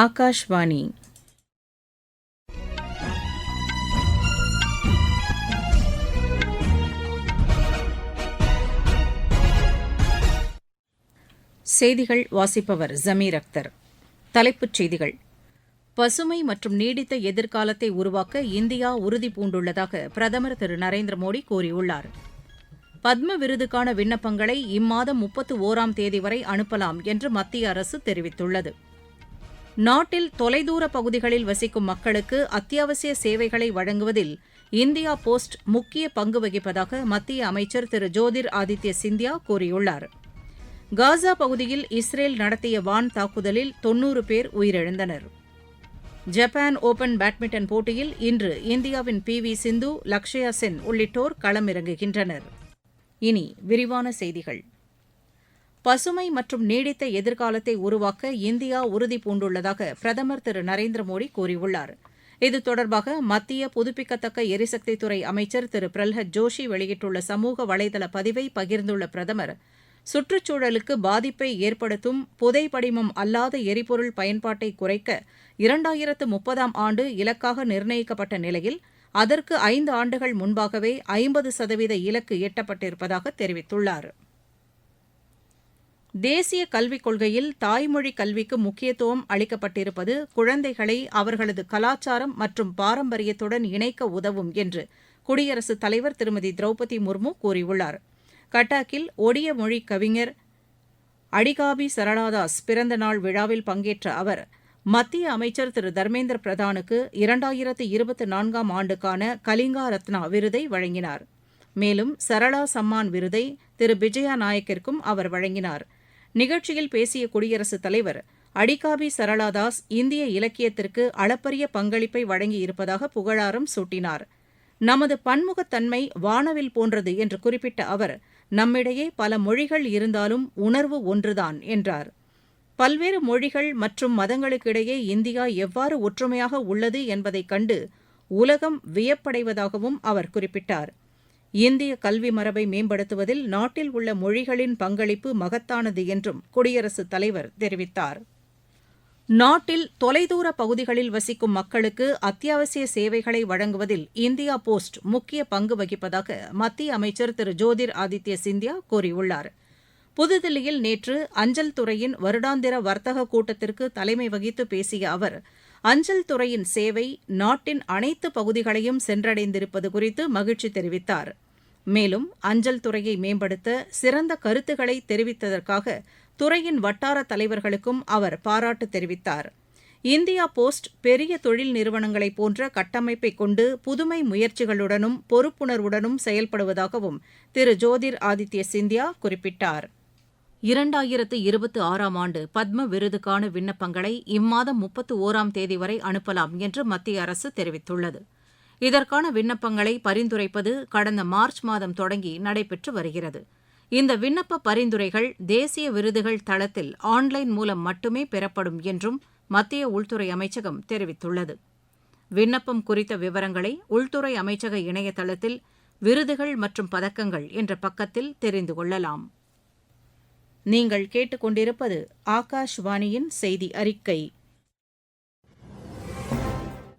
ஆகாஷ்வாணி செய்திகள் வாசிப்பவர் ஜமீர் அக்தர். தலைப்புச் செய்திகள். பசுமை மற்றும் நீடித்த எதிர்காலத்தை உருவாக்க இந்தியா உறுதி பூண்டுள்ளதாக பிரதமர் திரு நரேந்திர மோடி கூறியுள்ளார். பத்ம விருதுக்கான விண்ணப்பங்களை இம்மாதம் முப்பத்து ஓராம் தேதி வரை அனுப்பலாம் என்று மத்திய அரசு தெரிவித்துள்ளது. நாட்டில் தொலைதூர பகுதிகளில் வசிக்கும் மக்களுக்கு அத்தியாவசிய சேவைகளை வழங்குவதில் இந்தியா போஸ்ட் முக்கிய பங்கு வகிப்பதாக மத்திய அமைச்சர் திரு ஜோதிர் ஆதித்ய சிந்தியா கூறியுள்ளார். காசா பகுதியில் இஸ்ரேல் நடத்திய வான் தாக்குதலில் தொன்னூறு பேர் உயிரிழந்தனர். ஜப்பான் ஓபன் பேட்மிண்டன் போட்டியில் இன்று இந்தியாவின் பி வி சிந்து லக்ஷயா சென் உள்ளிட்டோர் களமிறங்குகின்றனர். இனி விரிவான செய்திகள். பசுமை மற்றும் நீடித்த எதிர்காலத்தை உருவாக்க இந்தியா உறுதி பூண்டுள்ளதாக பிரதமர் திரு நரேந்திர மோடி கூறியுள்ளார். இது தொடர்பாக மத்திய புதுப்பிக்கத்தக்க எரிசக்தித்துறை அமைச்சர் திரு பிரல்ஹத் ஜோஷி வெளியிட்டுள்ள சமூக வலைதள பதிவை பகிர்ந்துள்ள பிரதமர் சுற்றுச்சூழலுக்கு பாதிப்பை ஏற்படுத்தும் புதைப்படிமம் அல்லாத எரிபொருள் பயன்பாட்டை குறைக்க இரண்டாயிரத்து முப்பதாம் ஆண்டு இலக்காக நிர்ணயிக்கப்பட்ட நிலையில் அதற்கு ஐந்து ஆண்டுகள் முன்பாகவே ஐம்பது சதவீத இலக்கு எட்டப்பட்டிருப்பதாக தெரிவித்துள்ளார். தேசிய கல்விக் கொள்கையில் தாய்மொழி கல்விக்கு முக்கியத்துவம் அளிக்கப்பட்டிருப்பது குழந்தைகளை அவர்களது கலாச்சாரம் மற்றும் பாரம்பரியத்துடன் இணைக்க உதவும் என்று குடியரசுத் தலைவர் திருமதி திரௌபதி முர்மு கூறியுள்ளார். கட்டாக்கில் ஒடிய மொழி கவிஞர் அடிகாபி சரளாதாஸ் பிறந்த நாள் விழாவில் பங்கேற்ற அவர் மத்திய அமைச்சர் திரு. தர்மேந்திர பிரதானுக்கு இரண்டாயிரத்து இருபத்தி நான்காம் ஆண்டுக்கான கலிங்கா ரத்னா விருதை வழங்கினார். மேலும் சரளா சம்மான் விருதை திரு. விஜயா நாயக்கிற்கும் அவர் வழங்கினார். நிகழ்ச்சியில் பேசிய குடியரசுத் தலைவர் அடிகாபி சரளாதாஸ் இந்திய இலக்கியத்திற்கு அளப்பரிய பங்களிப்பை வழங்கியிருப்பதாக புகழாரம் சூட்டினார். நமது பன்முகத்தன்மை வானவில் போன்றது என்று குறிப்பிட்ட அவர் நம்மிடையே பல மொழிகள் இருந்தாலும் உணர்வு ஒன்றுதான் என்றார். பல்வேறு மொழிகள் மற்றும் மதங்களுக்கிடையே இந்தியா எவ்வாறு ஒற்றுமையாக உள்ளது என்பதைக் கண்டு உலகம் வியப்படைவதாகவும் அவர் குறிப்பிட்டார். இந்திய கல்வி மரபை மேம்படுத்துவதில் நாட்டில் உள்ள மொழிகளின் பங்களிப்பு மகத்தானது என்றும் குடியரசுத் தலைவர் தெரிவித்தார். நாட்டில் தொலைதூர பகுதிகளில் வசிக்கும் மக்களுக்கு அத்தியாவசிய சேவைகளை வழங்குவதில் இந்தியா போஸ்ட் முக்கிய பங்கு வகிப்பதாக மத்திய அமைச்சர் திரு ஜோதிர் ஆதித்ய சிந்தியா கூறியுள்ளார். புதுதில்லியில் நேற்று அஞ்சல் துறையின் வருடாந்திர வர்த்தக கூட்டத்திற்கு தலைமை வகித்து பேசிய அவர் அஞ்சல் துறையின் சேவை நாட்டின் அனைத்து பகுதிகளையும் சென்றடைந்திருப்பது குறித்து மகிழ்ச்சி தெரிவித்தார். மேலும் அஞ்சல் துறையை மேம்படுத்த சிறந்த கருத்துக்களை தெரிவித்ததற்காக துறையின் வட்டார தலைவர்களுக்கும் அவர் பாராட்டு தெரிவித்தார். இந்தியா போஸ்ட் பெரிய தொழில் நிறுவனங்களை போன்ற கட்டமைப்பை கொண்டு புதுமை முயற்சிகளுடனும் பொறுப்புணர்வுடனும் செயல்படுவதாகவும் திரு ஜோதிர் ஆதித்ய சிந்தியா குறிப்பிட்டார். இரண்டாயிரத்து இருபத்தி ஆறாம் ஆண்டு பத்ம விருதுக்கான விண்ணப்பங்களை இம்மாதம் முப்பத்து ஓராம் தேதி வரை அனுப்பலாம் என்று மத்திய அரசு தெரிவித்துள்ளது. இதற்கான விண்ணப்பங்களை பரிந்துரைப்பது கடந்த மார்ச் மாதம் தொடங்கி நடைபெற்று வருகிறது. இந்த விண்ணப்ப பரிந்துரைகள் தேசிய விருதுகள் தளத்தில் ஆன்லைன் மூலம் மட்டுமே பெறப்படும் என்றும் மத்திய உள்துறை அமைச்சகம் தெரிவித்துள்ளது. விண்ணப்பம் குறித்த விவரங்களை உள்துறை அமைச்சக இணையதளத்தில் விருதுகள் மற்றும் பதக்கங்கள் என்ற பக்கத்தில் தெரிந்து கொள்ளலாம். நீங்கள் கேட்டுக்கொண்டிருப்பது ஆகாஷ்வாணியின் செய்தி அறிக்கை.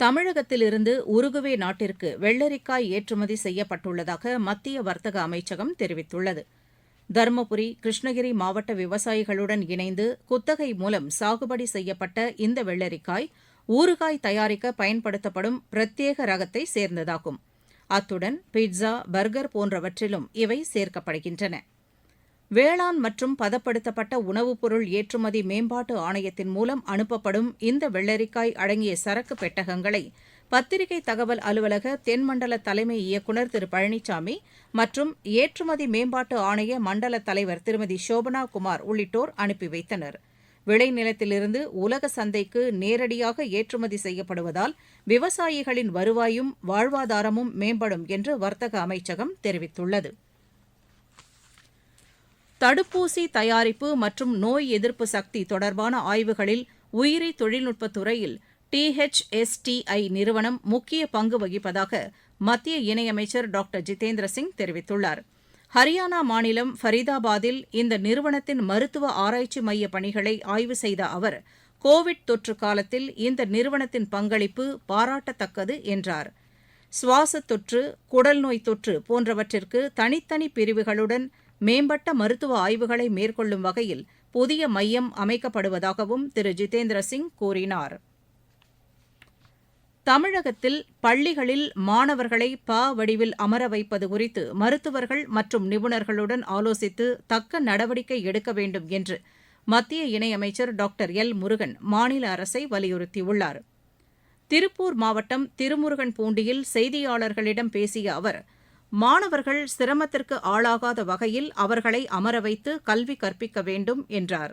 தமிழகத்திலிருந்து உருகுவே நாட்டிற்கு வெள்ளரிக்காய் ஏற்றுமதி செய்யப்பட்டுள்ளதாக மத்திய வர்த்தக அமைச்சகம் தெரிவித்துள்ளது. தருமபுரி கிருஷ்ணகிரி மாவட்ட விவசாயிகளுடன் இணைந்து குத்தகை மூலம் சாகுபடி செய்யப்பட்ட இந்த வெள்ளரிக்காய் ஊறுகாய் தயாரிக்க பயன்படுத்தப்படும் பிரத்யேக ரகத்தை சேர்ந்ததாகும். அத்துடன் பிட்சா பர்கர் போன்றவற்றிலும் இவை சேர்க்கப்படுகின்றன. வேளாண் மற்றும் பதப்படுத்தப்பட்ட உணவுப் பொருள் ஏற்றுமதி மேம்பாட்டு ஆணையத்தின் மூலம் அனுப்பப்படும் இந்த வெள்ளரிக்காய் அடங்கிய சரக்கு பெட்டகங்களை பத்திரிகை தகவல் அலுவலக தென்மண்டல தலைமை இயக்குநர் திரு பழனிசாமி மற்றும் ஏற்றுமதி மேம்பாட்டு ஆணைய மண்டல தலைவர் திருமதி சோபனா குமார் உள்ளிட்டோர் அனுப்பி வைத்தனர். விளைநிலத்திலிருந்து உலக சந்தைக்கு நேரடியாக ஏற்றுமதி செய்யப்படுவதால் விவசாயிகளின் வருவாயும் வாழ்வாதாரமும் மேம்படும் என்று வர்த்தக அமைச்சகம் தெரிவித்துள்ளது. தடுப்பூசி தயாரிப்பு மற்றும் நோய் எதிர்ப்பு சக்தி தொடர்பான ஆய்வுகளில் உயிரி தொழில்நுட்பத் துறையில் டிஹெச்எஸ்டிஐ நிறுவனம் முக்கிய பங்கு வகிப்பதாக மத்திய இணையமைச்சர் டாக்டர் ஜிதேந்திர சிங் தெரிவித்துள்ளார். ஹரியானா மாநிலம் ஃபரிதாபாத்தில் இந்த நிறுவனத்தின் மருத்துவ ஆராய்ச்சி மைய பணிகளை ஆய்வு செய்த அவர் கோவிட் தொற்று காலத்தில் இந்த நிறுவனத்தின் பங்களிப்பு பாராட்டத்தக்கது என்றார். சுவாச தொற்று குடல் நோய் தொற்று போன்றவற்றிற்கு தனித்தனி பிரிவுகளுடன் மேம்பட்ட மருத்துவ ஆய்வுகளை மேற்கொள்ளும் வகையில் புதிய மையம் அமைக்கப்படுவதாகவும் திரு. ஜிதேந்திர சிங் கூறினார். தமிழகத்தில் பள்ளிகளில் மாணவர்களை ப வடிவில் அமர வைப்பது குறித்து மருத்துவர்கள் மற்றும் நிபுணர்களுடன் ஆலோசித்து தக்க நடவடிக்கை எடுக்க வேண்டும் என்று மத்திய இணையமைச்சர் டாக்டர் எல். முருகன் மாநில அரசை வலியுறுத்தியுள்ளார். திருப்பூர் மாவட்டம் திருமுருகன் பூண்டியில் செய்தியாளர்களிடம் பேசிய அவர் மாணவர்கள் சிரமத்திற்கு ஆளாகாத வகையில் அவர்களை அமர வைத்து கல்வி கற்பிக்க வேண்டும் என்றார்.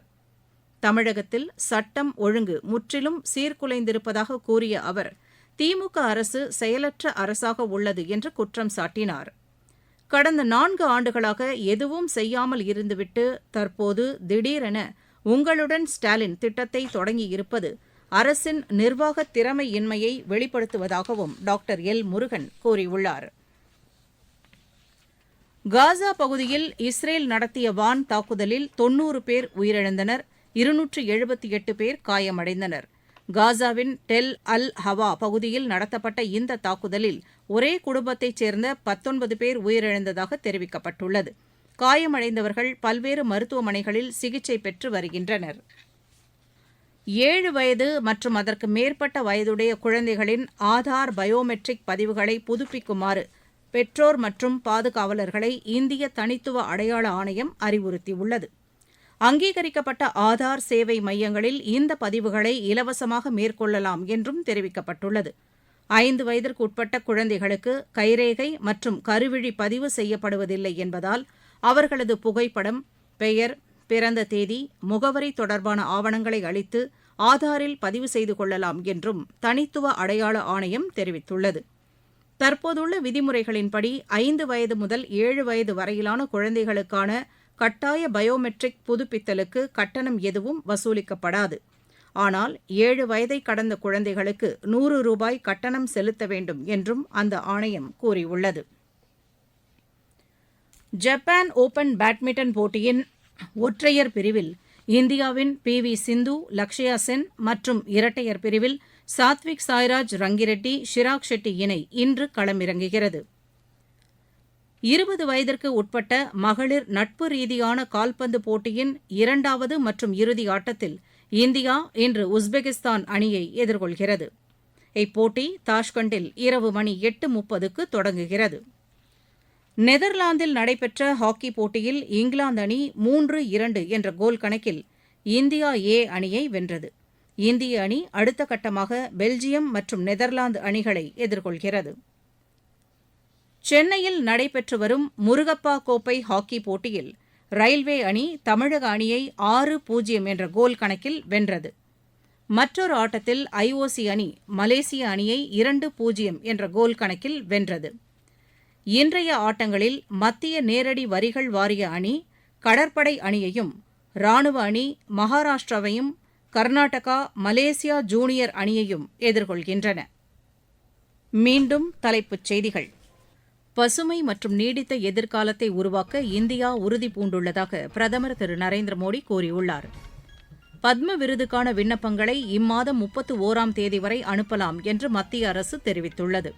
தமிழகத்தில் சட்டம் ஒழுங்கு முற்றிலும் சீர்குலைந்திருப்பதாக கூறிய அவர் திமுக அரசு செயலற்ற அரசாக உள்ளது என்று குற்றம் சாட்டினார். கடந்த நான்கு ஆண்டுகளாக எதுவும் செய்யாமல் இருந்துவிட்டு தற்போது திடீரென உங்களுடன் ஸ்டாலின் திட்டத்தை தொடங்கியிருப்பது அரசின் நிர்வாக திறமையின்மையை வெளிப்படுத்துவதாகவும் டாக்டர் எல் முருகன் கூறியுள்ளார். காசா பகுதியில் இஸ்ரேல் நடத்திய வான் தாக்குதலில் தொன்னூறு பேர் உயிரிழந்தனர் இருநூற்று எழுபத்தி எட்டு பேர் காயமடைந்தனர். காசாவின் டெல் அல் ஹவா பகுதியில் நடத்தப்பட்ட இந்த தாக்குதலில் ஒரே குடும்பத்தைச் சேர்ந்த பத்தொன்பது பேர் உயிரிழந்ததாக தெரிவிக்கப்பட்டுள்ளது. காயமடைந்தவர்கள் பல்வேறு மருத்துவமனைகளில் சிகிச்சை பெற்று வருகின்றனர். ஏழு வயது மற்றும் அதற்கு மேற்பட்ட வயதுடைய குழந்தைகளின் ஆதார் பயோமெட்ரிக் பதிவுகளை புதுப்பிக்குமாறு பெற்றோர் மற்றும் பாதுகாவலர்களை இந்திய தனித்துவ அடையாள ஆணையம் அறிவுறுத்தியுள்ளது. அங்கீகரிக்கப்பட்ட ஆதார் சேவை மையங்களில் இந்த பதிவுகளை இலவசமாக மேற்கொள்ளலாம் என்றும் தெரிவிக்கப்பட்டுள்ளது. ஐந்து வயதிற்குட்பட்ட குழந்தைகளுக்கு கைரேகை மற்றும் கருவிழி பதிவு செய்யப்படுவதில்லை என்பதால் அவர்களது புகைப்படம் பெயர் பிறந்த தேதி முகவரி தொடர்பான ஆவணங்களை அளித்து ஆதாரில் பதிவு செய்து கொள்ளலாம் என்றும் தனித்துவ அடையாள ஆணையம் தெரிவித்துள்ளது. தற்போதுள்ள விதிமுறைகளின்படி ஐந்து வயது முதல் ஏழு வயது வரையிலான குழந்தைகளுக்கான கட்டாய பயோமெட்ரிக் புதுப்பித்தலுக்கு கட்டணம் எதுவும் வசூலிக்கப்படாது. ஆனால் ஏழு வயதை கடந்த குழந்தைகளுக்கு நூறு ரூபாய் கட்டணம் செலுத்த வேண்டும் என்றும் அந்த ஆணையம் கூறியுள்ளது. ஜப்பான் ஓபன் பேட்மிண்டன் போட்டியின் ஒற்றையர் பிரிவில் இந்தியாவின் பி வி சிந்து லக்ஷயா சென் மற்றும் இரட்டையர் பிரிவில் சாத்விக் சாய்ராஜ் ரங்கிரெட்டி ஷிராக் ஷெட்டி இணை இன்று களமிறங்குகிறது. இருபது வயதிற்கு உட்பட்ட மகளிர் நட்பு ரீதியான கால்பந்து போட்டியின் இரண்டாவது மற்றும் இறுதி ஆட்டத்தில் இந்தியா இன்று உஸ்பெகிஸ்தான் அணியை எதிர்கொள்கிறது. இப்போட்டி தாஷ்கண்டில் இரவு மணி எட்டு முப்பதுக்கு தொடங்குகிறது. நெதர்லாந்தில் நடைபெற்ற ஹாக்கி போட்டியில் இங்கிலாந்து அணி மூன்று இரண்டு என்ற கோல் கணக்கில் இந்தியா ஏ அணியை வென்றது. இந்திய அணி அடுத்த கட்டமாக பெல்ஜியம் மற்றும் நெதர்லாந்து அணிகளை எதிர்கொள்கிறது. சென்னையில் நடைபெற்று வரும் முருகப்பா கோப்பை ஹாக்கி போட்டியில் ரயில்வே அணி தமிழக அணியை ஆறு பூஜ்ஜியம் என்ற கோல் கணக்கில் வென்றது. மற்றொரு ஆட்டத்தில் ஐஓசி அணி மலேசிய அணியை இரண்டு பூஜ்ஜியம் என்ற கோல் கணக்கில் வென்றது. இன்றைய ஆட்டங்களில் மத்திய நேரடி வரிகள் வாரிய அணி கடற்படை அணியையும் ராணுவ அணி மகாராஷ்டிராவையும் கர்நாடகா மலேசியா ஜூனியர் அணியையும் எதிர்கொள்கின்றன. மீண்டும் தலைப்புச் செய்திகள். பசுமை மற்றும் நீடித்த எதிர்காலத்தை உருவாக்க இந்தியா உறுதி பூண்டுள்ளதாக பிரதமர் திரு. நரேந்திர மோடி கூறியுள்ளார். பத்ம விருதுக்கான விண்ணப்பங்களை இம்மாதம் முப்பத்து ஓராம் தேதி வரை அனுப்பலாம் என்று மத்திய அரசு தெரிவித்துள்ளது.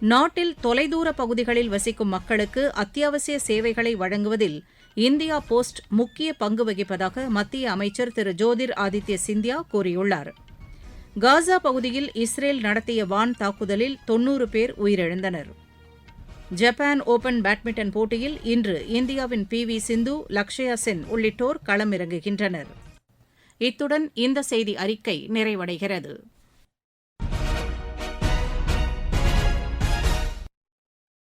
நாட்டில் தொலைதூர பகுதிகளில் வசிக்கும் மக்களுக்கு அத்தியாவசிய சேவைகளை வழங்குவதில் இந்தியா போஸ்ட் முக்கிய பங்கு வகிப்பதாக மத்திய அமைச்சர் திரு ஜோதிர் ஆதித்ய சிந்தியா கூறியுள்ளார். காசா பகுதியில் இஸ்ரேல் நடத்திய வான் தாக்குதலில் தொன்னூறு பேர் உயிரிழந்தனர். ஜப்பான் ஓபன் பேட்மிண்டன் போட்டியில் இன்று இந்தியாவின் பி வி சிந்து லக்ஷயா சென் உள்ளிட்டோர் களமிறங்குகின்றனர். இத்துடன் இந்த செய்தி அறிக்கை நிறைவடைகிறது.